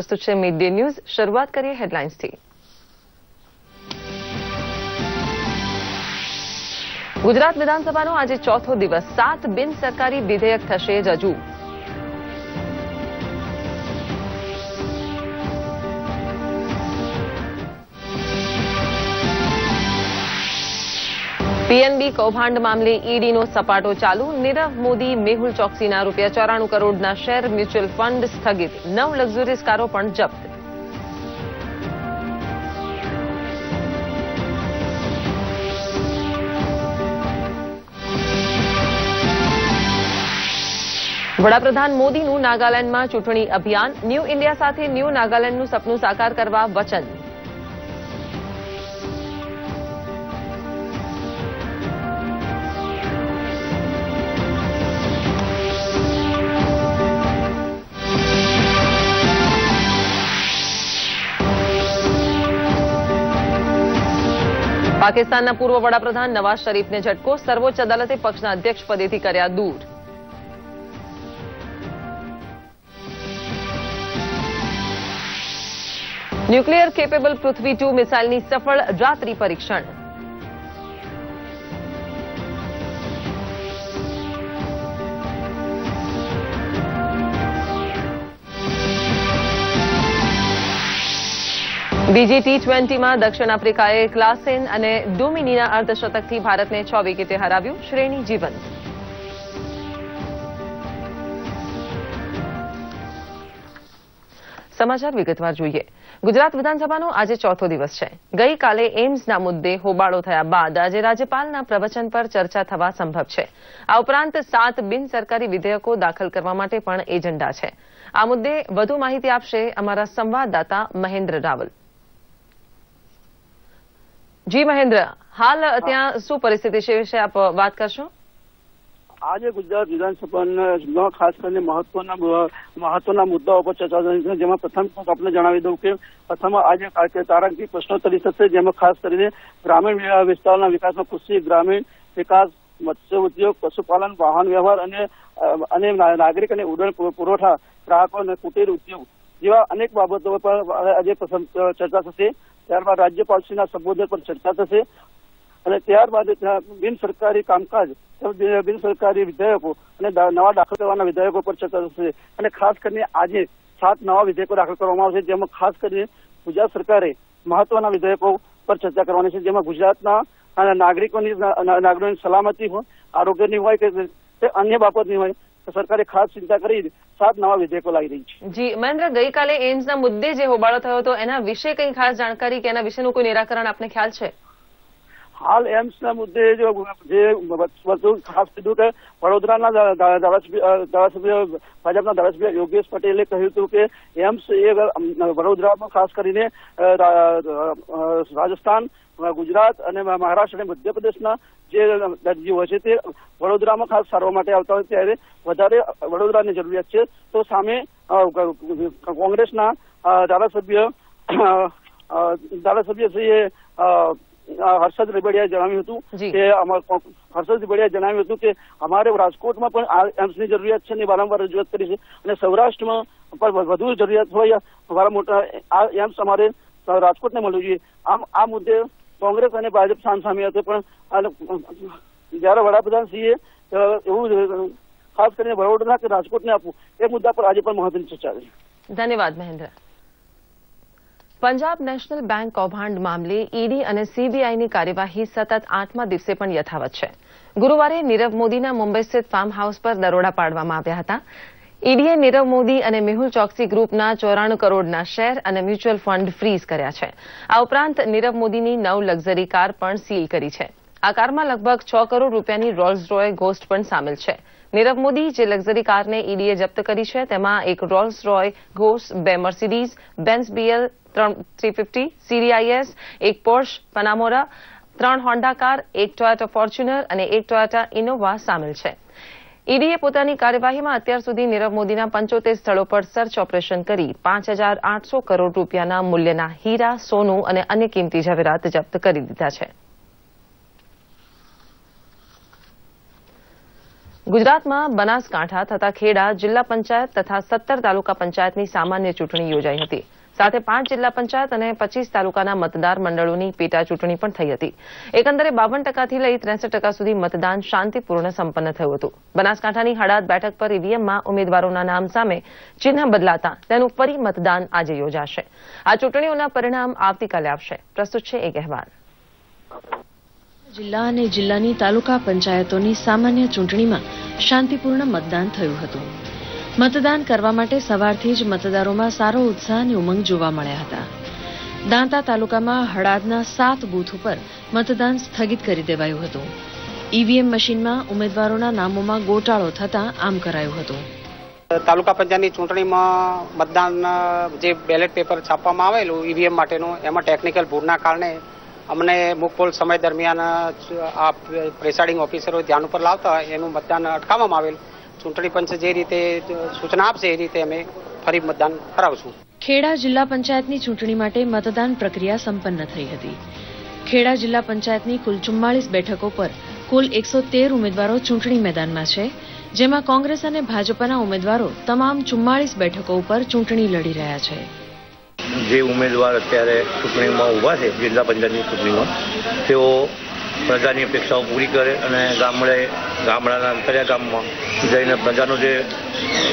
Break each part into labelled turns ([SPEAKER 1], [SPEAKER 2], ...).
[SPEAKER 1] પ્રસ્તુત છે mid day news. શરૂઆત કરીએ હેડલાઇન્સથી. ગુજરાત વિધાનસભાનો આજે ચોથો દિવસ. સાત બિન સરકારી વિધેયક થશે રજૂ પીએનબી કૌભાંડ મામલે ઈડીનો સપાટો ચાલુ. નીરવ મોદી, મેહુલ ચોકસીના રૂપિયા ચોરાણું કરોડના શેર મ્યુચ્યુઅલ ફંડ સ્થગિત. નવ લક્ઝરીઝ કારો પણ જપ્ત. વડાપ્રધાન મોદીનું નાગાલેન્ડમાં ચૂંટણી અભિયાન. ન્યૂ ઇન્ડિયા સાથે ન્યૂ નાગાલેન્ડનું સપનું સાકાર કરવા વચન. પાકિસ્તાનના પૂર્વ વડાપ્રધાન નવાઝ શરીફને ઝટકો, સર્વોચ્ચ અદાલતે પક્ષના અધ્યક્ષ પદેથી કર્યા દૂર. ન્યુક્લિયર કેપેબલ પૃથ્વી ટુ મિસાઇલની સફળ રાત્રિ પરીક્ષણ. બીજી ટી ટ્વેન્ટીમાં દક્ષિણ આફ્રિકાએ ક્લાસેન અને ડોમિનીના અર્ધશતકથી ભારતને છ વિકેટે હરાવ્યું શ્રેણી જીવંત સમાચાર વિગતવાર જોઈએ. ગુજરાત વિધાનસભાનો આજે ચોથો દિવસ છે. ગઈકાલે એમ્સના મુદ્દે હોબાળો થયા બાદ આજે રાજ્યપાલના પ્રવચન પર ચર્ચા થવા સંભવ છે. આ ઉપરાંત સાત બિન સરકારી વિધેયકો દાખલ કરવા માટે પણ એજન્ડા છે. આ મુદ્દે વધુ માહિતી આપશે અમારા સંવાદદાતા મહેન્દ્ર રાવલ. જી મહેન્દ્ર હાલ ત્યાં શું પરિસ્થિતિ છે વિશે આપ વાત કરશો?
[SPEAKER 2] આજે ગુજરાત વિધાનસભાના ખાસ કરીને મહત્વના મહત્વના મુદ્દાઓ પર ચર્ચા થઈ છે. જેમાં પ્રથમ આપને જણાવી દઉં કે પ્રથમ આજે તારાંકિત પ્રશ્નોત્તરી થશે જેમાં ખાસ કરીને ગ્રામીણ વિસ્તારના વિકાસમાં કૃષિ ગ્રામીણ વિકાસ મત્સ્ય ઉદ્યોગ પશુપાલન વાહન વ્યવહાર અને અને નાગરિક અને ઉડન પુરવઠા ગ્રાહકો અને કુટીર ઉદ્યોગ જેવા અનેક બાબતો પર આજે ચર્ચા થશે. ત્યારબાદ રાજ્યપાલશ્રીના સંબોધન પર ચર્ચા થશે. અને ત્યારબાદ બિન સરકારી કામકાજ બિન સરકારી વિધેયકો અને નવા દાખલ કરવાના વિધેયકો પર ચર્ચા થશે. અને ખાસ કરીને આજે સાત નવા વિધેયકો દાખલ કરવામાં આવશે, જેમાં ખાસ કરીને ગુજરાત સરકારે મહત્વના વિધેયકો પર ચર્ચા કરવાની છે. જેમાં ગુજરાતના નાગરિકોની નાગરિકોની સલામતી હોય, આરોગ્યની હોય કે અન્ય બાબતની હોય સરકારે ખાસ ચિંતા કરી સાત નવા વિધેયકો લાવી રહી છે.
[SPEAKER 1] જી, મહેન્દ્ર, ગઈકાલે એમ્સના મુદ્દે જે હોબાળો થયો હતો, એના વિશે કઈ ખાસ જાણકારી કે એના વિશેનું કોઈ નિરાકરણ આપને ખ્યાલ છે?
[SPEAKER 2] હાલ એમ્સના મુદ્દે જો જે વસ્તુ ખાસ કીધું કે વડોદરાના ધારાસભ્ય ભાજપના ધારાસભ્ય યોગેશ પટેલે કહ્યું હતું કે એમ્સ એ વડોદરામાં ખાસ કરીને રાજસ્થાન, ગુજરાત અને મહારાષ્ટ્ર અને મધ્યપ્રદેશના જે દર્દીઓ છે તે વડોદરામાં ખાસ સારવાર માટે આવતા હોય ત્યારે વધારે વડોદરાની જરૂરિયાત છે. તો સામે કોંગ્રેસના ધારાસભ્ય ધારાસભ્યશ્રીએ હર્ષદ રેબડિયાએ જણાવ્યું હતું કે હર્ષદ રેબડિયાએ જણાવ્યું હતું કે અમારે રાજકોટમાં પણ આ એમ્સની જરૂરિયાત છે ને વારંવાર રજૂઆત કરી છે. અને સૌરાષ્ટ્રમાં પણ વધુ જરૂરિયાત હોય મારા મોટા આ એમ્સ અમારે રાજકોટને મળવું જોઈએ. આમ આ મુદ્દે કોંગ્રેસ અને ભાજપ સામસામે હતો પણ જયારે વડાપ્રધાન શ્રીએ એવું ખાસ કરીને વડોદરા કે રાજકોટને આપવું એ મુદ્દા પર આજે પણ મહત્વની ચર્ચા છે
[SPEAKER 1] ધન્યવાદ મહેન્દ્ર. પંજાબ નેશનલ બેંક કૌભાંડ મામલે ઈડી અને સીબીઆઈની કાર્યવાહી સતત આઠમા દિવસે પણ યથાવત છે. ગુરુવારે નીરવ મોદીના મુંબઈ સ્થિત ફાર્મ હાઉસ પર દરોડા પાડવામાં આવ્યા હતા. ઈડીએ નીરવ મોદી અને મેહુલ ચોકસી ગ્રુપના ચોરાણું કરોડના શેર અને મ્યુચ્યુઅલ ફંડ ફ્રીઝ કર્યા છે. આ ઉપરાંત નીરવ મોદીની નવ લક્ઝરી કાર પણ સીલ કરી છે. આ કારમાં લગભગ છ કરોડ રૂપિયાની રોલ્સ રોય ઘોસ્ટ પણ સામેલ છે. નીરવ મોદી જે લક્ઝરી કારને ઈડીએ જપ્ત કરી છે, તેમાં એક રોલ્સ રોય ઘોસ્ટ બે Mercedes Benz BL three fifty CDIS એક પોર્શ પનામોરા ત્રણ હોન્ડા કાર એક ટોયોટા ફોર્ચ્યુનર અને એક ટોયોટા ઇનોવા સામેલ છે. ઈડીએ પોતાની કાર્યવાહીમાં અત્યાર સુધી નીરવ મોદીના પંચોતેર સ્થળો પર સર્ચ ઓપરેશન કરી પાંચ હજાર આઠસો કરોડ રૂપિયાના મૂલ્યના હીરા, સોનું અને અન્ય કિંમતી જવેરાત જપ્ત કરી દીધા છે. ગુજરાતમાં બનાસકાંઠા તથા ખેડા જિલ્લા પંચાયત તથા સત્તર તાલુકા પંચાયતની સામાન્ય ચૂંટણી યોજાઈ હતી. સાથે પાંચ જિલ્લા પંચાયત અને પચીસ તાલુકાના મતદાર મંડળોની પેટા ચૂંટણી પણ થઈ હતી. એકંદરે બાવન ટકાથી લઈ ત્રેસઠ સુધી મતદાન શાંતિપૂર્ણ સંપન્ન થયું હતું. બનાસકાંઠાની હડાદ બેઠક પર ઈવીએમમાં ઉમેદવારોના નામ સામે ચિહ્ન બદલાતા તેનું ફરી મતદાન આજે યોજાશે. આ ચૂંટણીઓના પરિણામ આવતીકાલે આવશે. પ્રસ્તુત છે એક અહેવાલ.
[SPEAKER 3] જિલ્લા અને જિલ્લાની તાલુકા પંચાયતોની સામાન્ય ચૂંટણીમાં શાંતિપૂર્ણ મતદાન થયું હતું. મતદાન કરવા માટે સવારથી જ મતદારોમાં સારો ઉત્સાહ અને ઉમંગ જોવા મળ્યા હતા. દાંતા તાલુકામાં હળાદના સાત બૂથ ઉપર મતદાન સ્થગિત કરી દેવાયું હતું. ઈવીએમ મશીનમાં ઉમેદવારોના નામોમાં ગોટાળો થતાં આમ કરાયું હતું.
[SPEAKER 4] તાલુકા પંચાયતની ચૂંટણીમાં મતદાન જે બેલેટ પેપર છાપવામાં આવેલું ઈવીએમ માટેનું, એમાં ટેકનિકલ ભૂલના કારણે અમને મુકપોલ સમય દરમિયાન આ પ્રેસાઇડિંગ ઓફિસરો ધ્યાન ઉપર લાવતા એનું મતદાન અટકાવવામાં આવેલું. ચૂંટણી પંચ જે રીતે સૂચના આપશે એ રીતે અમે ફરી મતદાન કરાવશું.
[SPEAKER 3] ખેડા જિલ્લા પંચાયતની ચૂંટણી માટે મતદાન પ્રક્રિયા સંપન્ન થઈ હતી. ખેડા જિલ્લા પંચાયતની કુલ ચુમ્માળીસ બેઠકો પર કુલ એકસો તેર ઉમેદવારો ચૂંટણી મેદાનમાં છે જેમાં કોંગ્રેસ અને ભાજપના ઉમેદવારો તમામ ચુમ્માળીસ બેઠકો ઉપર ચૂંટણી લડી રહ્યા છે.
[SPEAKER 5] જે ઉમેદવાર અત્યારે ચૂંટણીમાં ઊભા છે જિલ્લા પંચાયતની ચૂંટણીમાં તેઓ પ્રજાની અપેક્ષાઓ પૂરી કરે અને ગામડે, ગામડાના અંતરિયા ગામમાં જઈને પ્રજાનો જે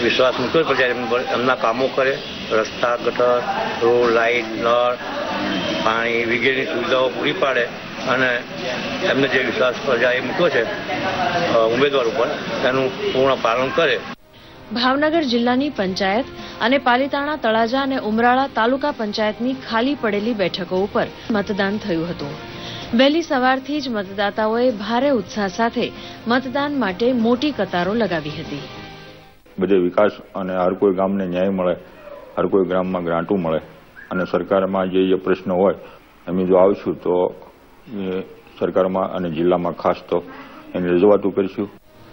[SPEAKER 5] વિશ્વાસ મૂક્યો પ્રજા એમની કામો કરે. રસ્તા, ગટર, રોડ, લાઇટ, નળ, પાણી વગેરેની સુવિધાઓ પૂરી પાડે અને એમને જે વિશ્વાસ પ્રજાએ મૂક્યો છે ઉમેદવાર ઉપર, એનું પૂર્ણ પાલન કરે.
[SPEAKER 3] ભાવનગર જિલ્લાની પંચાયત અને પાલીતાણા, તળાજા અને ઉમરાળા તાલુકા પંચાયતની ખાલી પડેલી બેઠકો ઉપર મતદાન થયું હતું. વહેલી સવારથી જ મતદાતાઓએ ભારે ઉત્સાહ સાથે મતદાન માટે મોટી કતારો લગાવી હતી.
[SPEAKER 6] બધે વિકાસ અને હર કોઈ ગામને ન્યાય મળે, હર કોઈ ગ્રામમાં ગ્રાન્ટો મળે અને સરકારમાં જે જે પ્રશ્નો હોય, અમે જો આવશું તો સરકારમાં અને જિલ્લામાં ખાસ તો એની રજૂઆતો કરીશું.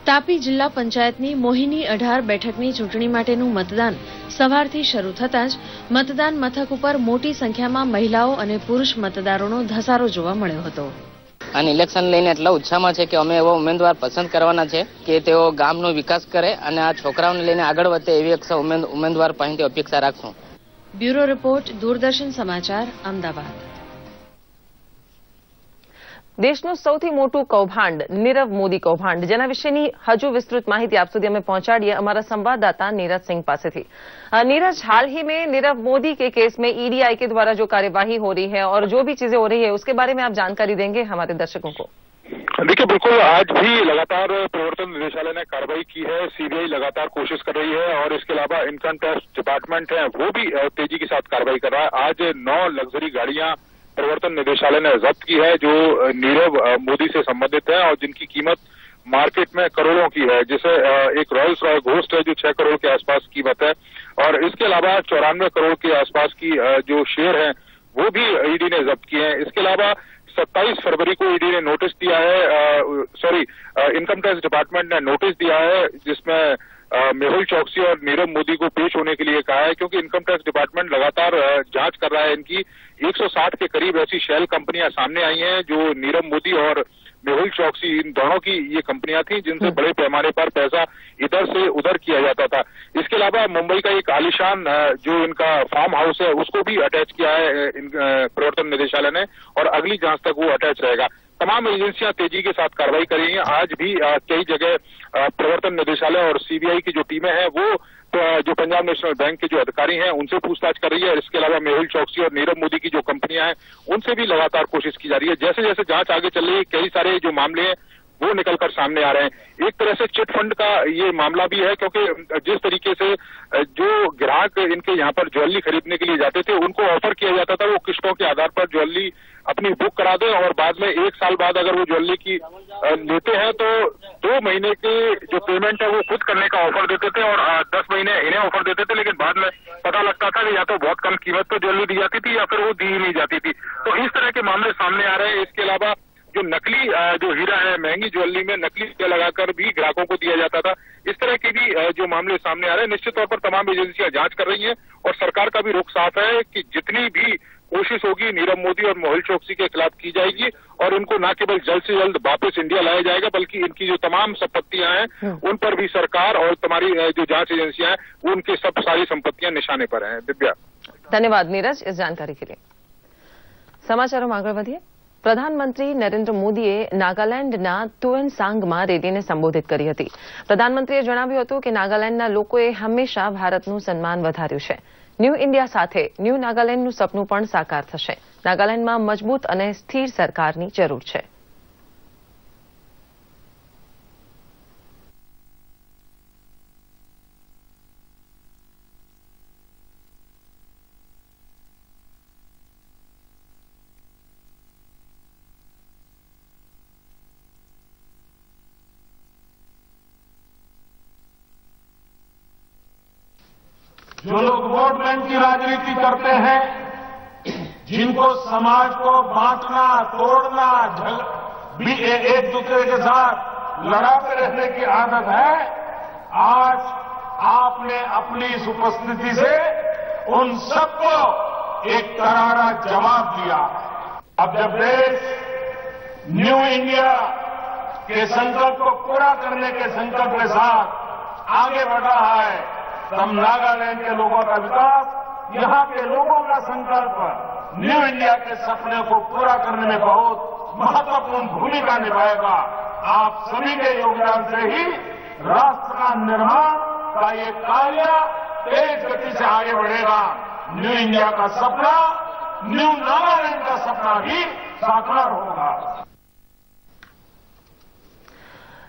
[SPEAKER 3] તાપી જિલ્લા પંચાયતની મોહિની અઢાર બેઠકની ચૂંટણી માટેનું મતદાન સવારથી શરૂ થતાં જ મતદાન મથક ઉપર મોટી સંખ્યામાં મહિલાઓ અને પુરુષ મતદારોનો ધસારો જોવા મળ્યો હતો.
[SPEAKER 7] અને ઇલેક્શન લઈને એટલા ઉત્સાહમાં છે કે અમે એવો ઉમેદવાર પસંદ કરવાના છે કે તેઓ ગામનો વિકાસ કરે અને આ છોકરાઓને લઈને આગળ વધે એવી ઉમેદવાર પાસેથી અપેક્ષા રાખશું
[SPEAKER 3] બ્યુરો રિપોર્ટ દૂરદર્શન સમાચાર અમદાવાદ.
[SPEAKER 1] દેશનું मोटू कौभांड नीरव मोदी कौभांड जेना विषय વિશેની હજુ विस्तृत માહિતી आप सुधी અમે पहुंचाड़ी અમારા संवाददाता नीरज सिंह थी नीरज हाल ही में नीरव मोदी के केस में ईडीआई के द्वारा जो कार्यवाही हो रही है और जो भी चीज़ें हो रही है उसके बारे में आप जानकारी देंगे हमारे दर्शकों को
[SPEAKER 8] देखिए, बिल्कुल, आज भी लगातार प्रवर्तन निदेशालय ने कार्रवाई की है, सीबीआई लगातार कोशिश कर रही है और इसके अलावा इनकम टैक्स डिपार्टमेंट है, वो भी तेज़ी के साथ कार्रवाई कर रहा है। आज नौ लग्जरी गाड़ियाँ प्रवर्तन निदेशालय ने जब्त की है, जो नीरव मोदी से संबंधित है और जिनकी कीमत मार्केट में करोड़ों की है, जिसे एक रॉयल्स रॉय घोस्ट है, जो छह करोड़ के आसपास कीमत है। और इसके अलावा चौरानवे करोड़ के आसपास की जो शेयर हैं, वो भी ईडी ने जब्त किए हैं। इसके अलावा 27 फरवरी को ईडी ने नोटिस दिया है सॉरी इनकम टैक्स डिपार्टमेंट ने नोटिस दिया है, जिसमें मेहुल चौकसी और नीरव मोदी को पेश होने के लिए कहा है क्योंकि इनकम टैक्स डिपार्टमेंट लगातार जाँच कर रहा है इनकी। 160 के करीब ऐसी शेल कंपनियाँ सामने आई हैं जो नीरव मोदी और मेहुल चौकसी इन दोनों की ये कंपनियाँ थी जिनसे बड़े पैमाने पर पैसा इधर से उधर किया जाता था। इसके अलावा मुंबई का एक आलिशान जो इनका फार्म हाउस है उसको भी अटैच किया है प्रवर्तन निदेशालय ने और अगली जाँच तक वो अटैच रहेगा। तमाम एजेंसियाँ तेज़ी के साथ कार्रवाई कर रही हैं। आज भी कई जगह प्रवर्तन निदेशालय और सीबीआई की जो टीमें हैं वो अ, जो पंजाब नेशनल बैंक के जो अधिकारी हैं उनसे पूछताछ कर रही है। इसके अलावा मेहुल चौकसी और नीरव मोदी की जो कंपनियाँ हैं उनसे भी लगातार कोशिश की जा रही है। जैसे जैसे जाँच आगे चल रही है कई सारे जो मामले हैं वो निकलकर सामने आ रहे हैं। एक तरह से चिट फंड का ये मामला भी है क्योंकि जिस तरीके से जो ग्राहक इनके यहाँ पर ज्वेलरी खरीदने के लिए जाते थे उनको ऑफ़र किया जाता था, वो किस्तों के आधार पर ज्वेलरी अपनी बुक करा दें और बाद में एक साल बाद अगर वो ज्वेलरी की लेते हैं तो दो महीने की जो पेमेंट है वो खुद करने का ऑफ़र देते थे और दस महीने इन्हें ऑफ़र देते थे, लेकिन बाद में पता लगता था कि या तो बहुत कम कीमत पर ज्वेलरी दी जाती थी या फिर वो दी ही नहीं जाती थी। तो इस तरह के मामले सामने आ रहे हैं। इसके अलावा जो नकली जो हीरा है, महँगी ज्वेलरी में नकली लगाकर भी ग्राहकों को दिया जाता था। तरह के भी जो मामले सामने आ रहे हैं निश्चित तौर पर तमाम एजेंसियाँ जाँच कर रही हैं और सरकार का भी रुख साफ़ है कि जितनी भी कोशिश होगी नीरव मोदी और मोहल चौकसी के खिलाफ की जाएगी और उनको न केवल जल्द से जल्द वापस इंडिया लाया जाएगा बल्कि इनकी जो तमाम संपत्तियाँ हैं हाँ। उन पर भी सरकार और तुम्हारी जो जाँच एजेंसियाँ हैं वो उनके सब सारी संपत्तियाँ निशाने पर हैं। दिव्या।
[SPEAKER 1] धन्यवाद नीरज इस जानकारी के लिए। समाचारों आगे बढ़िए। પ્રધાનમંત્રી નરેન્દ્ર મોદીએ નાગાલેન્ડના તુએનસાંગમાં રેલીને સંબોધિત કરી હતી. પ્રધાનમંત્રીએ જણાવ્યું હતું કે નાગાલેન્ડના લોકોએ હંમેશા ભારતનું સન્માન વધાર્યું છે. ન્યૂ ઇન્ડિયા સાથે ન્યૂ નાગાલેન્ડનું સપનું પણ સાકાર થશે. નાગાલેન્ડમાં મજબૂત અને સ્થિર સરકારની જરૂર છે.
[SPEAKER 9] समाज को बांटना, तोड़ना, झल भी ए- एक दूसरे के साथ लड़ाते रहने की आदत है। आज आपने अपनी इस उपस्थिति से उन सबको एक करारा जवाब दिया। अब जब देश न्यू इंडिया के संकल्प को पूरा करने के संकल्प के साथ आगे बढ़ रहा है, तब नागालैंड के लोगों का विकास, यहाँ के लोगों का संकल्प। न्यू इंडिया के सपने को पूरा करने में बहुत महत्वपूर्ण भूमिका निभाएगा। आप सभी के योगदान से ही राष्ट्र का निर्माण का ये कार्य तेज गति से आगे बढ़ेगा। न्यू इंडिया का सपना, न्यू नागालैंड का सपना भी साकार होगा।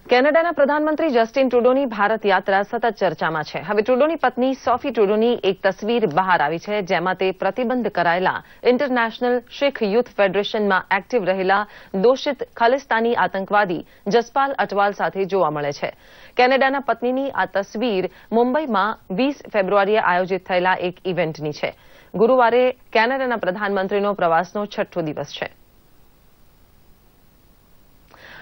[SPEAKER 1] કેનેડાના પ્રધાનમંત્રી જસ્ટિન ટ્રુડોની ભારત યાત્રા સતત ચર્ચામાં છે. હવે ટ્રુડોની પત્ની સોફી ટ્રુડોની એક તસવીર બહાર આવી છે, જેમાં તે પ્રતિબંધ કરાયેલા ઇન્ટરનેશનલ શીખ યુથ ફેડરેશનમાં એક્ટિવ રહેલા દોષિત ખાલિસ્તાની આતંકવાદી જસપાલ અટવાલ સાથે જોવા મળે છે. કેનેડાના પત્નીની આ તસવીર મુંબઈમાં વીસ ફેબ્રુઆરીએ આયોજિત થયેલા એક ઇવેન્ટની છે. ગુરુવારે કેનેડાના પ્રધાનમંત્રીનો પ્રવાસનો છઠ્ઠો દિવસ છે.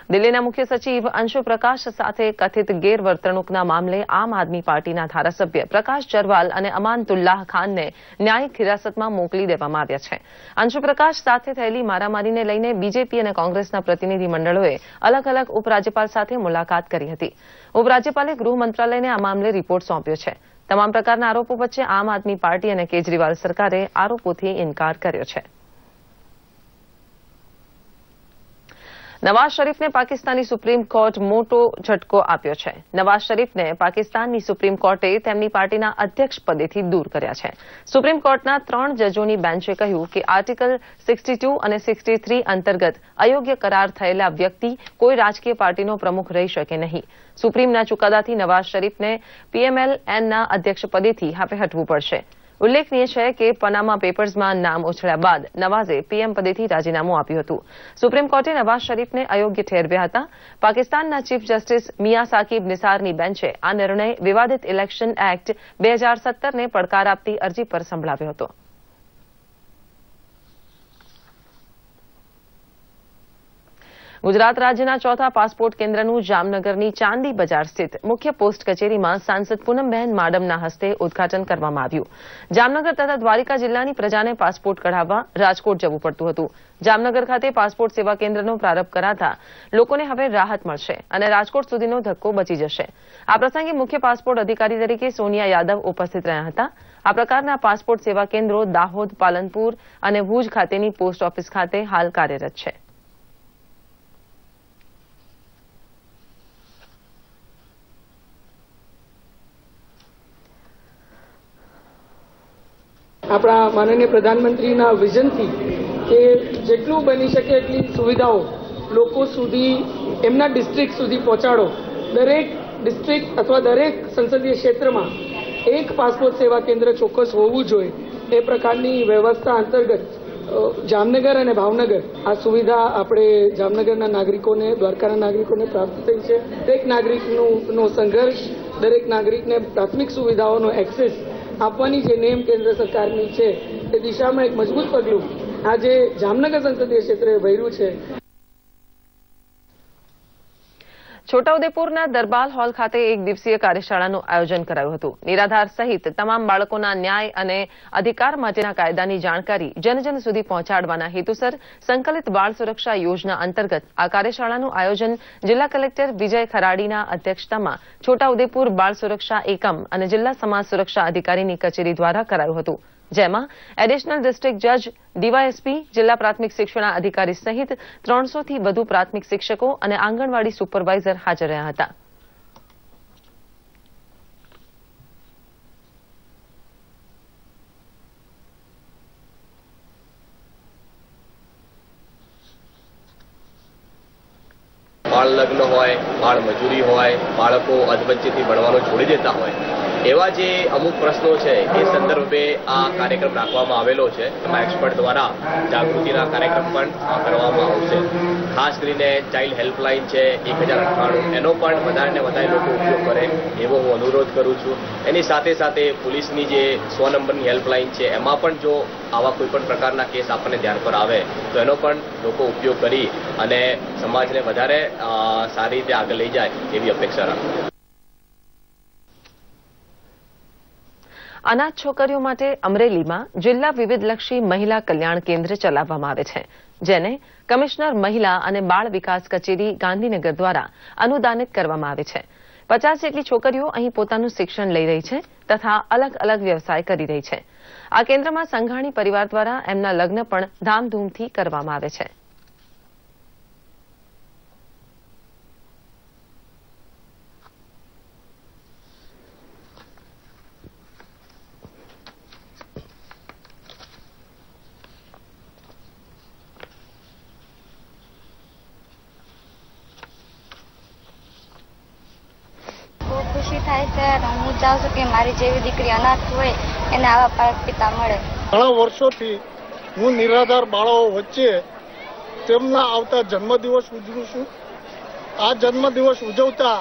[SPEAKER 1] દિલ્હીના મુખ્ય સચિવ અંશુ પ્રકાશ સાથે કથિત ગેરવર્તણૂકના મામલે આમ આદમી પાર્ટીના ધારાસભ્ય પ્રકાશ જરવાલ અને અમાનતુલ્લાહ ખાનને ન્યાયિક હિરાસતમાં મોકલી દેવામાં આવ્યા છે. અંશુ પ્રકાશ સાથે થયેલી મારામારીને લઈને બીજેપી અને કોંગ્રેસના પ્રતિનિધિ મંડળોએ અલગ અલગ ઉપરાજ્યપાલ સાથે મુલાકાત કરી હતી. ઉપરાજ્યપાલે ગૃહ મંત્રાલયને આ મામલે રિપોર્ટ સોંપ્યો છે. તમામ પ્રકારના આરોપો વચ્ચે આમ આદમી પાર્ટી અને કેજરીવાલ સરકારે આરોપોથી ઇનકાર કર્યો છે. નવાઝ શરીફને પાકિસ્તાની સુપ્રીમ કોર્ટ મોટો ઝટકો આપ્યો છે. નવાઝ શરીફને પાકિસ્તાનની સુપ્રીમ કોર્ટે તેમની પાર્ટીના અધ્યક્ષ પદેથી દૂર કર્યા છે. સુપ્રીમ કોર્ટના ત્રણ જજોની બેન્ચે કહ્યું કે આર્ટિકલ સિક્સટી અને સિક્સટી અંતર્ગત અયોગ્ય કરાર થયેલા વ્યક્તિ કોઈ રાજકીય પાર્ટીનો પ્રમુખ રહી શકે નહીં. સુપ્રીમના ચુકાદાથી નવાઝ શરીફને પીએમએલએનના અધ્યક્ષ પદેથી હવે હટવું પડશે. ઉલ્લેખનીય છે કે પનામા પેપર્સમાં નામ ઉછળ્યા બાદ નવાઝે પીએમ પદેથી રાજીનામું આપ્યું હતું. સુપ્રીમ કોર્ટે નવાઝ શરીફને અયોગ્ય ઠેરવ્યા હતા. પાકિસ્તાનના ચીફ જસ્ટિસ મિયા સાકિબ નિસારની બેન્ચે આ નિર્ણય વિવાદિત ઇલેક્શન એક્ટ બે હજાર સત્તરને પડકાર આપતી અરજી પર સંભળાવ્યો હતો. ગુજરાત રાજ્યના ચોથા પાસપોર્ટ કેન્દ્રનું જામનગરની ચાંદી બજાર સ્થિત મુખ્ય પોસ્ટ કચેરીમાં સાંસદ પૂનમબહેન માડમના હસ્તે ઉદઘાટન કરવામાં આવ્યું. જામનગર તથા દ્વારિકા જિલ્લાની પ્રજાને પાસપોર્ટ કઢાવવા રાજકોટ જવું પડતું હતું. જામનગર ખાતે પાસપોર્ટ સેવા કેન્દ્રનો પ્રારંભ કરાતા લોકોને હવે રાહત મળશે અને રાજકોટ સુધીનો ધક્કો બચી જશે. આ પ્રસંગે મુખ્ય પાસપોર્ટ અધિકારી તરીકે સોનિયા યાદવ ઉપસ્થિત રહ્યા હતા. આ પ્રકારના પાસપોર્ટ સેવા કેન્દ્રો દાહોદ, પાલનપુર અને ભુજ ખાતેની પોસ્ટ ઓફિસ ખાતે હાલ કાર્યરત છે.
[SPEAKER 10] આપણા માનનીય પ્રધાનમંત્રીના વિઝનથી કે જેટલું બની શકે એટલી સુવિધાઓ લોકો સુધી, એમના ડિસ્ટ્રિક્ટ સુધી પહોંચાડો. દરેક ડિસ્ટ્રિક્ટ અથવા દરેક સંસદીય ક્ષેત્રમાં એક પાસપોર્ટ સેવા કેન્દ્ર ચોક્કસ હોવું જોઈએ. એ પ્રકારની વ્યવસ્થા અંતર્ગત જામનગર અને ભાવનગર આ સુવિધા આપણે જામનગરના નાગરિકોને, દ્વારકાના નાગરિકોને પ્રાપ્ત થઈ છે. દરેક નાગરિકનો સંઘર્ષ, દરેક નાગરિકને પ્રાથમિક સુવિધાઓનો એક્સેસ આપવાની જે નેમ કેન્દ્ર સરકારની છે, એ દિશામાં એક મજબૂત પગલું આજે જામનગર સંસદીય ક્ષેત્રે ભર્યું છે.
[SPEAKER 1] છોટાઉદેપુરના દરબાર હોલ ખાતે એક દિવસીય કાર્યશાળાનું આયોજન કરાયું હતું. નિરાધાર સહિત તમામ બાળકોના ન્યાય અને અધિકાર માટેના કાયદાની જાણકારી જનજન સુધી પહોંચાડવાના હેતુસર સંકલિત બાળ સુરક્ષા યોજના અંતર્ગત આ કાર્યશાળાનું આયોજન જિલ્લા કલેક્ટર વિજય ખરાડીના અધ્યક્ષતામાં છોટાઉદેપુર બાળ સુરક્ષા એકમ અને જિલ્લા સમાજ સુરક્ષા અધિકારીની કચેરી દ્વારા કરાયું હતું. જેમાં એડિશનલ ડિસ્ટ્રિક્ટ જજ ડીવાયએસપી જિલ્લા પ્રાથમિક શિક્ષણ અધિકારી સહિત ત્રણસોથી વધુ પ્રાથમિક શિક્ષકો અને આંગણવાડી સુપરવાઇઝર હાજર રહ્યા હતા.
[SPEAKER 11] બાળ લગ્ન હોય બાળ મજૂરી હોય, બાળકો અધવચ્ચેથી ભણવાનું છોડી દેતા હોય એવા જે અમુક પ્રશ્નો છે એ સંદર્ભે આ કાર્યક્રમ રાખવામાં આવેલો છે. એમાં એક્સપર્ટ દ્વારા જાગૃતિના કાર્યક્રમ પણ કરવામાં આવશે. ખાસ કરીને ચાઇલ્ડ હેલ્પલાઇન છે, એક હજાર એનો પણ વધારે વધારે લોકો ઉપયોગ કરે એવો હું અનુરોધ કરું છું. એની સાથે સાથે પોલીસની જે સો નંબરની હેલ્પલાઇન છે, એમાં પણ જો આવા કોઈ પણ પ્રકારના કેસ આપણને ધ્યાન પર આવે, તો એનો પણ લોકો ઉપયોગ કરી અને સમાજને વધારે સારી રીતે આગળ લઈ જાય એવી અપેક્ષા રાખું
[SPEAKER 1] અનાથ છોકરીઓ માટે અમરેલીમાં જિલ્લા વિવિધલક્ષી મહિલા કલ્યાણ કેન્દ્ર ચલાવવામાં આવે છે, જેને કમિશનર મહિલા અને બાળ વિકાસ કચેરી ગાંધીનગર દ્વારા અનુદાનિત કરવામાં આવે છે. પચાસ જેટલી છોકરીઓ અહીં પોતાનું શિક્ષણ લઈ રહી છે તથા અલગ અલગ વ્યવસાય કરી રહી છે. આ કેન્દ્રમાં સંઘાણી પરિવાર દ્વારા એમના લગ્ન પણ ધામધૂમથી કરવામાં આવે છે
[SPEAKER 12] બહુ ખુશી થાય છે અને હું ચાહું છું કે મારી જેવી દીકરી અનાથ હોય પિતા મળે.
[SPEAKER 13] ઘણા વર્ષોથી હું નિરાધાર બાળકો વચ્ચે તેમના આવતા જન્મદિવસ ઉજવું છું. આ જન્મદિવસ ઉજવતા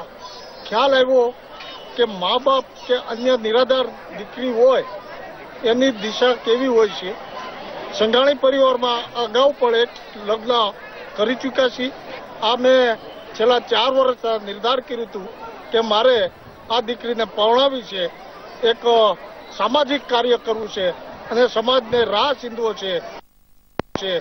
[SPEAKER 13] ખ્યાલ આવ્યો કે મા બાપ કે અન્ય નિરાધાર દીકરી હોય, એની દિશા કેવી હોય છે? સંઘાણી પરિવારમાં અગાઉ પણ એક લગ્ન કરી ચૂક્યા છીએ. આ મેં છેલ્લા ચાર વર્ષ નિર્ધાર કર્યું હતું કે મારે આ દીકરીને પરણાવી છે. એક સામાજિક કાર્ય કરવું છે અને સમાજને ચીંધવો છે. છે.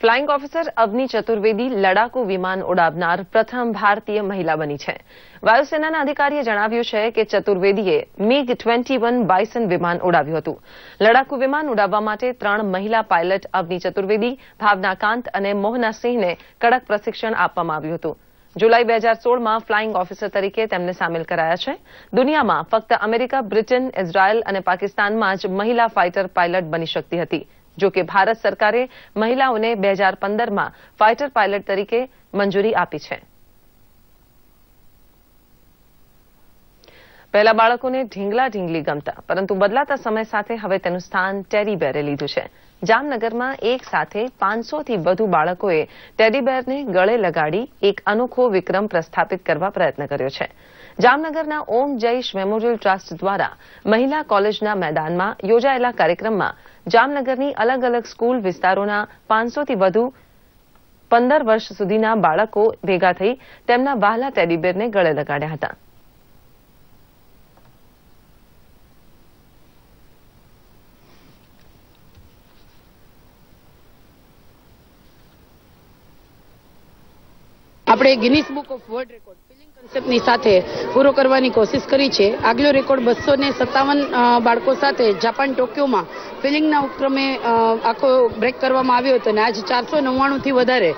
[SPEAKER 1] ફ્લાઇંગ ઓફિસર અવની ચતુર્વેદી લડાકુ વિમાન ઉડાવનાર પ્રથમ ભારતીય મહિલા બની છે. વાયુસેનાના અધિકારીએ જણાવ્યું છે કે ચતુર્વેદીએ મિગ ટ્વેન્ટી વન બાઇસન વિમાન ઉડાવ્યું હતું. લડાકુ વિમાન ઉડાવવા માટે ત્રણ મહિલા પાયલટ અવની ચતુર્વેદી ભાવના કાંત અને મોહના સિંહને કડક પ્રશિક્ષણ આપવામાં આવ્યું હતું. જુલાઈ બે હજાર સોળમાં ફ્લાઇંગ ઓફિસર તરીકે તેમને સામેલ કરાયા છે. દુનિયામાં ફક્ત અમેરિકા, બ્રિટન, ઇઝરાયલ અને પાકિસ્તાનમાં જ મહિલા ફાઇટર પાયલટ બની શકતી હતી. જો કે ભારત સરકારે મહિલાઓને બે હજાર પંદરમાં ફાઇટર પાયલટ તરીકે મંજૂરી આપી છે. પહેલા બાળકોને ઢીંગલા ઢીંગલી ગમતા, પરંતુ બદલાતા સમય સાથે હવે તેનું સ્થાન ટેરી બેરે લીધું છે. જામનગરમાં એક સાથે પાંચસોથી વધુ બાળકોએ ટેડી બેરને ગળે લગાડી એક અનોખો વિક્રમ પ્રસ્થાપિત કરવા પ્રયત્ન કર્યો છે. જામનગરના ઓમ જૈશ મેમોરિયલ ટ્રસ્ટ દ્વારા મહિલા કોલેજના મેદાનમાં યોજાયેલા કાર્યક્રમમાં જામનગરની અલગ અલગ સ્કૂલ વિસ્તારોના પાંચસોથી વધુ પંદર વર્ષ સુધીના બાળકો ભેગા થઈ તેમના વહાલા ટેડીબેરને ગળે લગાડ્યા હતા.
[SPEAKER 14] આપણે Guinness book of world record filling કન્સેપ્ટની સાથે પૂરો કરવાની કોશિશ કરી છે. આગલો રેકોર્ડ બસો ને સત્તાવન બાળકો સાથે જાપાન ટોક્યોમાં. ફિલિંગના ઉપક્રમે આખો બ્રેક કરવામાં આવ્યો હતો અને આજ ચારસો નવ્વાણુંથી વધારે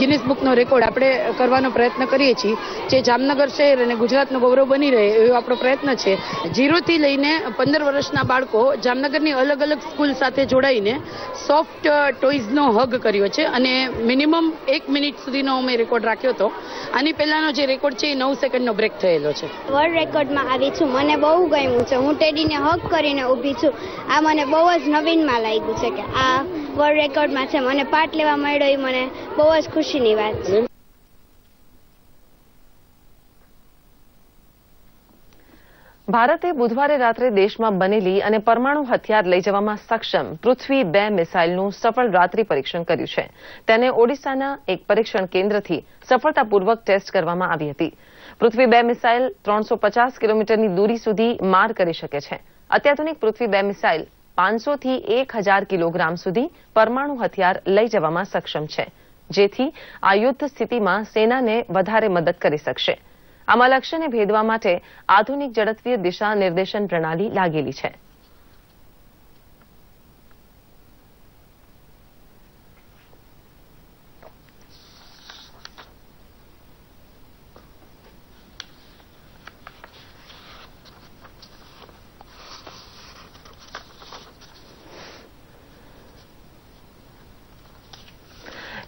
[SPEAKER 14] ગિનિસ બુકનો રેકોર્ડ આપણે કરવાનો પ્રયત્ન કરીએ છીએ. જે જામનગર શહેર અને ગુજરાતનું ગૌરવ બની રહે એવો આપણો પ્રયત્ન છે. ઝીરોથી લઈને પંદર વર્ષના બાળકો જામનગરની અલગ અલગ સ્કૂલ સાથે જોડાઈને સોફ્ટ ટોયઝનો હગ કર્યો છે અને મિનિમમ એક મિનિટ સુધીનો અમે રેકોર્ડ રાખ્યો હતો. આની પહેલાનો જે રેકોર્ડ છે એ નવ સેકન્ડનો બ્રેક થયેલો છે.
[SPEAKER 12] વર્લ્ડ રેકોર્ડમાં આવી છું. મને બહુ ગમ્યું છે. હું ટેડીને હક કરીને ઊભી છું. આ મને બહુ જ નવીનમાં લાગ્યું છે કે આ વર્લ્ડ રેકોર્ડમાં છે. મને પાર્ટ લેવા મળ્યો એ મને બહુ જ ખુશીની વાત છે.
[SPEAKER 1] ભારતે બુધવારે રાત્રે દેશમાં બનેલી અને પરમાણુ હથિયાર લઈ જવામાં સક્ષમ પૃથ્વી બે મિસાઇલનું સફળ રાત્રિ પરીક્ષણ કર્યું છે. તેને ઓડિશાના એક પરીક્ષણ કેન્દ્રથી સફળતાપૂર્વક ટેસ્ટ કરવામાં આવી હતી. પૃથ્વી બે મિસાઇલ ત્રણસો કિલોમીટરની દૂરી સુધી માર કરી શકે છે. અત્યાધુનિક પૃથ્વી બે મિસાઇલ પાંચસોથી એક હજાર કિલોગ્રામ સુધી પરમાણુ હથિયાર લઈ જવામાં સક્ષમ છે, જેથી આ યુદ્ધ સ્થિતિમાં સેનાને વધારે મદદ કરી શકશે. આમાં લક્ષ્યને ભેદવા માટે આધુનિક ઝડપીય દિશા નિર્દેશન પ્રણાલી લાગેલી છે.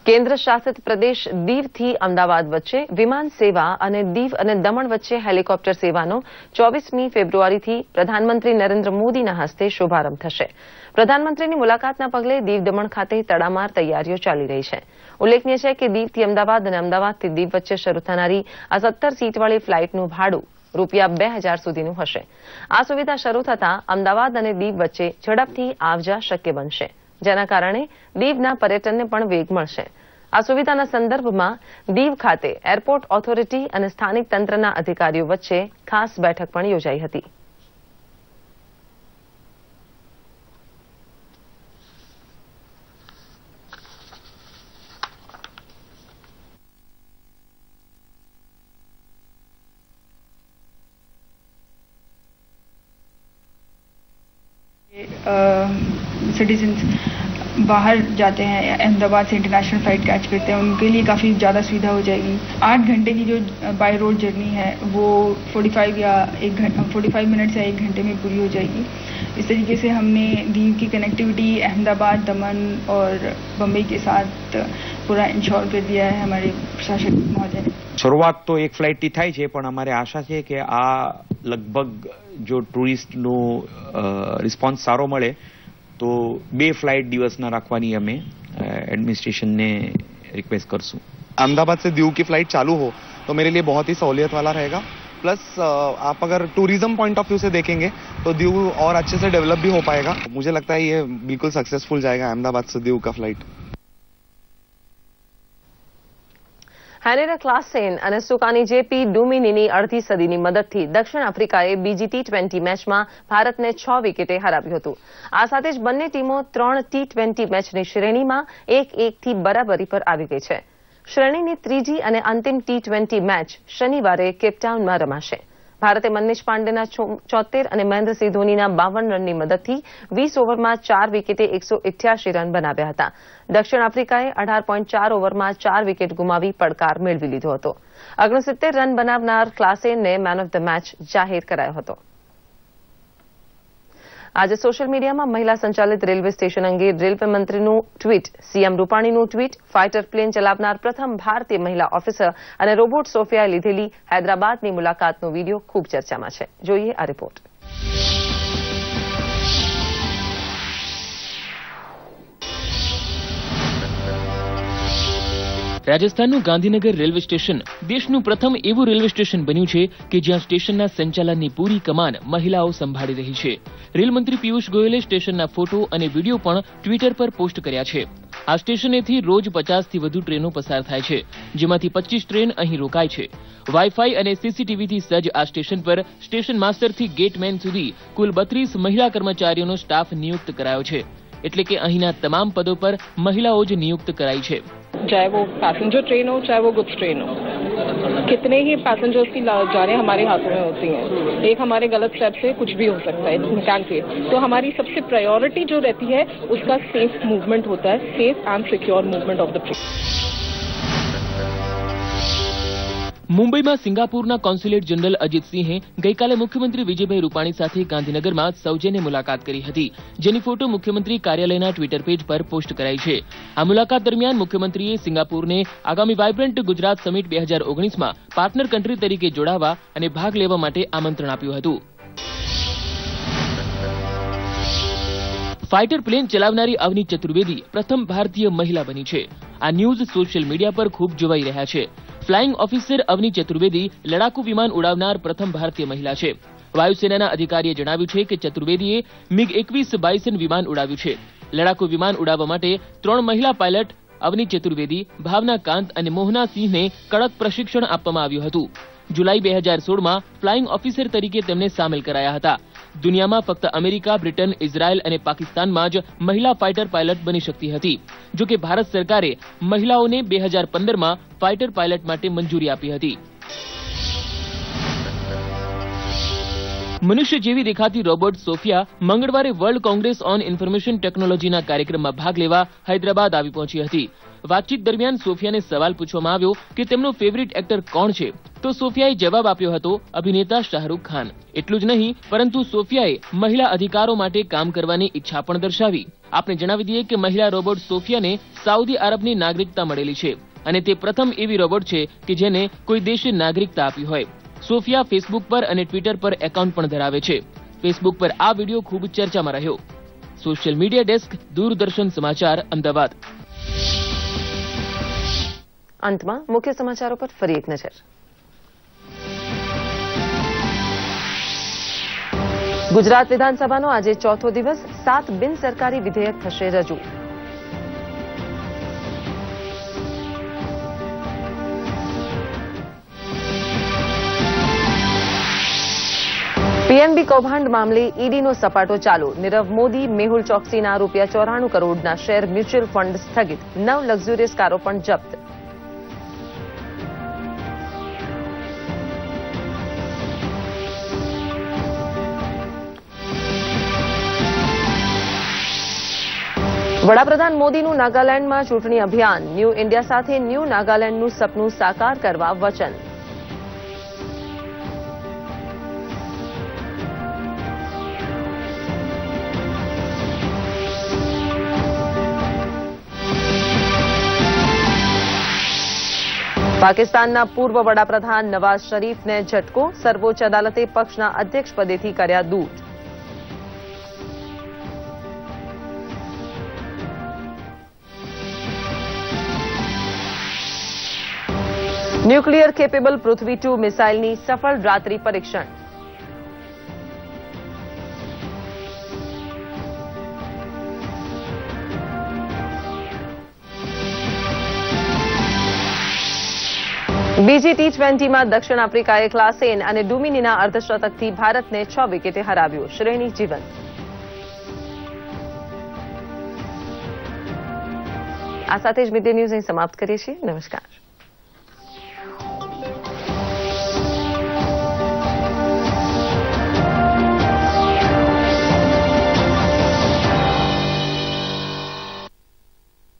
[SPEAKER 1] કેન્દ્ર શાસિત પ્રદેશ દીવથી અમદાવાદ વચ્ચે વિમાન સેવા અને દીવ અને દમણ વચ્ચે હેલિકોપ્ટર સેવાનો ચોવીસમી ફેબ્રુઆરીથી પ્રધાનમંત્રી નરેન્દ્ર મોદીના હસ્તે શુભારંભ થશે. પ્રધાનમંત્રીની મુલાકાતના પગલે દીવ દમણ ખાતે તડામાર તૈયારીઓ ચાલી રહી છે. ઉલ્લેખનીય છે કે દીવથી અમદાવાદ અને અમદાવાદથી દીવ વચ્ચે શરૂ થનારી આ સત્તર સીટવાળી ફ્લાઇટનું ભાડું રૂપિયા બે હજાર સુધીનું હશે. આ સુવિધા શરૂ થતાં અમદાવાદ અને દીવ વચ્ચે ઝડપથી આવજા શક્ય બનશે. જેના કારણે દીવના પર્યટનને પણ વેગ મળશે. આ સુવિધાના સંદર્ભમાં દીવ ખાતે એરપોર્ટ ઓથોરિટી અને સ્થાનિક તંત્રના અધિકારીઓ વચ્ચે ખાસ બેઠક પણ યોજાઈ હતી.
[SPEAKER 15] सिटीजन्स बाहर जाते हैं अहमदाबाद से इंटरनेशनल फ़्लाइट कैच करते हैं उनके लिए काफ़ी ज़्यादा सुविधा हो जाएगी आठ घंटे की जो बाय रोड जर्नी है वो 45 या एक घंटा 45 मिनट या एक घंटे में पूरी हो जाएगी इस तरीके से हमने दीव की कनेक्टिविटी अहमदाबाद दमन और बम्बई के साथ पूरा इंश्योर कर दिया है हमारे प्रशासक महोदय ने
[SPEAKER 16] શરૂઆત તો એક ફ્લાઇટથી થાય છે પણ અમારે આશા છે કે આ લગભગ જો ટુરિસ્ટનો રિસ્પોન્સ સારો મળે તો બે ફ્લાઇટ દિવસના રાખવાની અમે એડમિનિસ્ટ્રેશનને રિક્વેસ્ટ કરશું
[SPEAKER 17] अहमदाबाद से दीव की फ्लाइट चालू हो तो मेरे लिए बहुत ही सहूलियत वाला रहेगा प्लस आप अगर टूरिज्म पॉइंट ऑफ व्यू से देखेंगे तो दीव और अच्छे से डेवलप भी हो पाएगा मुझे लगता है ये बिल्कुल सक्सेसफुल जाएगा अहमदाबाद से दीव का फ्लाइट
[SPEAKER 1] હેનેરા ક્લાસેન અને સુકાની જેપી ડુમિનીની અડધી સદીની મદદથી દક્ષિણ આફ્રિકાએ બીજી ટી ટ્વેન્ટી મેચમાં ભારતને છ વિકેટે હરાવ્યું હતું. આ સાથે જ બંને ટીમો ત્રણ ટી ટ્વેન્ટી મેચની શ્રેણીમાં એક એકથી બરાબરી પર આવી ગઈ છે. શ્રેણીની ત્રીજી અને અંતિમ ટી ટ્વેન્ટી મેચ શનિવારે કેપટાઉનમાં રમાશે. ભારતે મનીષ પાંડેના ચોતેર અને મહેન્દ્રસિંહ ધોનીના બાવન રનની મદદથી વીસ ઓવરમાં ચાર વિકેટે એકસો રન બનાવ્યા હતા. દક્ષિણ આફ્રિકાએ અઢાર ઓવરમાં ચાર વિકેટ ગુમાવી પડકાર મેળવી લીધો હતો. ઓગણસિત્તેર રન બનાવનાર ક્લાસેનને મેન ઓફ ધ મેચ જાહેર કરાયો હતો. આજે સોશિયલ મીડિયામાં મહિલા સંચાલિત રેલવે સ્ટેશન અંગે રેલવે મંત્રીનું ટ્વીટ સીએમ રૂપાણીનું ટ્વીટ ફાઇટર પ્લેન ચલાવનાર પ્રથમ ભારતીય મહિલા ઓફિસર અને રોબોટ સોફિયાએ લીધેલી હૈદરાબાદની મુલાકાતનો વીડિયો ખૂબ ચર્ચામાં છે. જોઈએ આ રિપોર્ટ
[SPEAKER 18] રાજસ્થાનનું ગાંધીનગર રેલવે સ્ટેશન દેશનું પ્રથમ એવું રેલવે સ્ટેશન બન્યું છે કે જ્યાં સ્ટેશનના સંચાલનની પૂરી કમાન મહિલાઓ સંભાળી રહી છે. રેલમંત્રી પિયુષ ગોયલે સ્ટેશનના ફોટો અને વીડિયો પણ ટ્વિટર પર પોસ્ટ કર્યા છે. આ સ્ટેશનેથી રોજ પચાસથી વધુ ટ્રેનો પસાર થાય છે, જેમાંથી પચીસ ટ્રેન અહીં રોકાય છે. વાઈફાઈ અને સીસીટીવીથી સજ્જ આ સ્ટેશન પર સ્ટેશન માસ્ટરથી ગેટમેન સુધી કુલ બત્રીસ મહિલા કર્મચારીઓનો સ્ટાફ નિયુક્ત કરાયો છે. એટલે કે અહીંના તમામ પદો પર મહિલાઓ જ નિયુક્ત કરાઈ છે
[SPEAKER 19] चाहे वो पैसेंजर ट्रेन हो चाहे वो गुड्स ट्रेन हो कितने ही पैसेंजर्स की जाने हमारे हाथों में होती हैं एक हमारे गलत स्टेप से कुछ भी हो सकता है कैन फेस तो हमारी सबसे प्रायोरिटी जो रहती है उसका सेफ मूवमेंट होता है safe and secure movement of the train
[SPEAKER 18] મુંબઈમાં સિંગાપુરના કોન્સ્યુલેટ જનરલ અજીતસિંહે ગઈકાલે મુખ્યમંત્રી વિજયભાઈ રૂપાણી સાથે ગાંધીનગરમાં સૌજન્ય મુલાકાત કરી હતી, જેની ફોટો મુખ્યમંત્રી કાર્યાલયના ટ્વિટર પેજ પર પોસ્ટ કરાઈ છે. આ મુલાકાત દરમિયાન મુખ્યમંત્રીએ સિંગાપુરને આગામી વાઇબ્રન્ટ ગુજરાત સમિટ બે હજાર ઓગણીસમાં પાર્ટનર કન્ટ્રી તરીકે જોડાવા અને ભાગ લેવા માટે આમંત્રણ આપ્યું હતું. ફાઇટર પ્લેન ચલાવનારી અવની ચતુર્વેદી પ્રથમ ભારતીય મહિલા બની છે. આ ન્યૂઝ સોશિયલ મીડિયા પર ખૂબ જોવાઈ રહ્યા છે. ફ્લાઇંગ ઓફિસર અવની ચતુર્વેદી લડાકુ વિમાન ઉડાવનાર પ્રથમ ભારતીય મહિલા છે. વાયુસેનાના અધિકારીએ જણાવ્યું છે કે ચતુર્વેદીએ મિગ એકવીસ બાઇસન વિમાન ઉડાવ્યું છે. લડાકુ વિમાન ઉડાવવા માટે ત્રણ મહિલા પાયલટ અવની ચતુર્વેદી, ભાવના કાંત અને મોહના સિંહને કડક પ્રશિક્ષણ આપવામાં આવ્યું હતું. જુલાઈ બે હજાર સોળમાં ફ્લાઇંગ ઓફિસર તરીકે તેમને સામેલ કરાયા હતા. દુનિયામાં ફક્ત અમેરિકા, બ્રિટન, ઇઝરાયલ અને પાકિસ્તાનમાં જ મહિલા ફાઇટર પાયલટ બની શકતી હતી. જો કે ભારત સરકારે મહિલાઓને બે હજાર પંદરમાં ફાઇટર પાયલટ માટે મંજૂરી આપી હતી. મનુષ્ય જેવી દેખાતી રોબોટ સોફિયા મંગળવારે વર્લ્ડ કોંગ્રેસ ઓન ઇન્ફોર્મેશન ટેકનોલોજીના કાર્યક્રમમાં ભાગ લેવા હૈદરાબાદ આવી પહોંચી હતી. વાતચીત દરમિયાન સોફિયાને સવાલ પૂછવામાં આવ્યો કે તેમનો ફેવરિટ એક્ટર કોણ છે? તો સોફિયાએ જવાબ આપ્યો હતો, અભિનેતા શાહરૂખ ખાન. એટલું જ નહીં, પરંતુ સોફિયાએ મહિલા અધિકારો માટે કામ કરવાની ઈચ્છા પણ દર્શાવી. આપણે જણાવી દઈએ કે મહિલા રોબોટ સોફિયાને સાઉદી અરબની નાગરિકતા મળેલી છે અને તે પ્રથમ એવી રોબોટ છે કે જેને કોઈ દેશે નાગરિકતા આપી હોય. સોફિયા ફેસબુક પર અને ટ્વિટર પર એકાઉન્ટ પણ ધરાવે છે. ફેસબુક પર આ વીડિયો ખૂબ ચર્ચામાં રહ્યો. સોશિયલ મીડિયા ડેસ્ક, દૂરદર્શન સમાચાર, અમદાવાદ.
[SPEAKER 1] અંતમાં મુખ્ય સમાચારો પર ફરી એક નજર. ગુજરાત વિધાનસભાનો આજે ચોથો દિવસ, સાત બિનસરકારી વિધેયક થશે રજૂ. પીએનબી કૌભાંડ મામલે ઈડીનો સપાટો ચાલુ. નીરવ મોદી, મેહુલ ચોકસીના રૂપિયા ચોરાણું કરોડના શેર મ્યુચ્યુઅલ ફંડ સ્થગિત. નવ લક્ઝુરિયસ કારો પણ જપ્ત. વડાપ્રધાન મોદીનું નાગાલેન્ડમાં ચૂંટણી અભિયાન. ન્યૂ ઇન્ડિયા સાથે ન્યૂ નાગાલેન્ડનું સપનું સાકાર કરવા વચન. પાકિસ્તાનના પૂર્વ વડાપ્રધાન નવાઝ શરીફને ઝટકો, સર્વોચ્ચ અદાલતે પક્ષના અધ્યક્ષ પદેથી કર્યા દૂર ન્યુક્લિયર કેપેબલ પૃથ્વી ટુ મિસાઇલની સફળ રાત્રિ પરીક્ષણ. બીજી ટી ટ્વેન્ટીમાં દક્ષિણ આફ્રિકાએ ક્લાસેન અને ડુમિનીના અર્ધશતકથી ભારતને છ વિકેટે હરાવ્યું. શ્રેણી જીવન. આ સાથે જ મિડ ન્યૂઝ અહીં સમાપ્ત કરીએ છીએ. નમસ્કાર.